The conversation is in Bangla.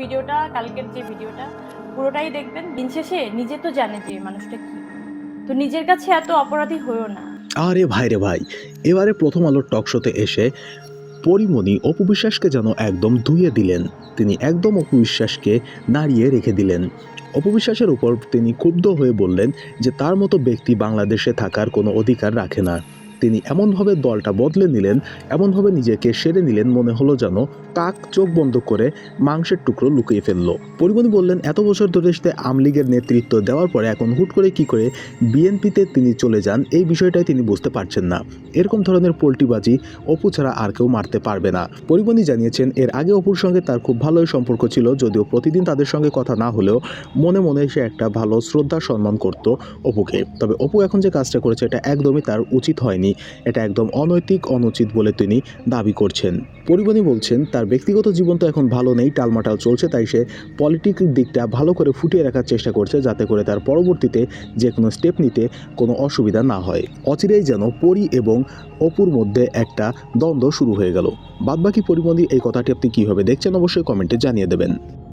ভিডিওটা, কালকের যে ভিডিওটা, পুরোটাই দেখবেন। দিন শেষে নিজে তো জানে যে মানুষটা কি। তো নিজের কাছে এত অপরাধী হয়েও না। আরে ভাই রে ভাই, এবারে প্রথম আলোর টক শোতে এসে পরিমণি অপু বিশ্বাসকে যেন একদম ধুয়ে দিলেন। তিনি একদম অপু বিশ্বাসকে নাড়িয়ে রেখে দিলেন। অপু বিশ্বাসের উপর তিনি ক্ষুব্ধ হয়ে বললেন যে তার মতো ব্যক্তি বাংলাদেশে থাকার কোনো অধিকার রাখে না। তিনি এমনভাবে দলটা বদলে নিলেন, এমনভাবে নিজেকে সেরে নিলেন মনে হলো যেন কাক চোখ বন্ধ করে মাংসের টুকরো লুকিয়ে ফেলল। পরিমণি বললেন, এত বছর ধরে সে আমলিগের নেতৃত্ব দেওয়ার পরে এখন হুট করে কি করে বিএনপিতে তিনি চলে যান, এই বিষয়টাই তিনি বুঝতে পারছেন না। এরকম ধরনের পোল্টিবাজি অপু ছাড়া আর কেউ মারতে পারবে না। পরিমণি জানিয়েছেন, এর আগে অপুর সঙ্গে তার খুব ভালোই সম্পর্ক ছিল, যদিও প্রতিদিন তাদের সঙ্গে কথা না হলেও মনে মনে সে একটা ভালো শ্রদ্ধা সম্মান করত অপুকে। তবে অপু এখন যে কাজটা করেছে, এটা একদমই তার উচিত হয়নি। এটা একদম অনৈতিক, অনুচিত বলে তিনি দাবি করছেন। পরিমণি বলছেন, তার ব্যক্তিগত জীবন তো এখন ভালো নেই, টালমাটাল চলছে, তাই সে পলিটিক দিকটা ভালো করে ফুটিয়ে রাখার চেষ্টা করছে যাতে করে তার পরবর্তীতে যে কোনো স্টেপ নিতে কোনো অসুবিধা না হয়। অচিরেই যেন পরি এবং অপুর মধ্যে একটা দ্বন্দ্ব শুরু হয়ে গেল। বাদবাকি পরিমণি এই কথাটি আপনি কীভাবে দেখছেন অবশ্যই কমেন্টে জানিয়ে দেবেন।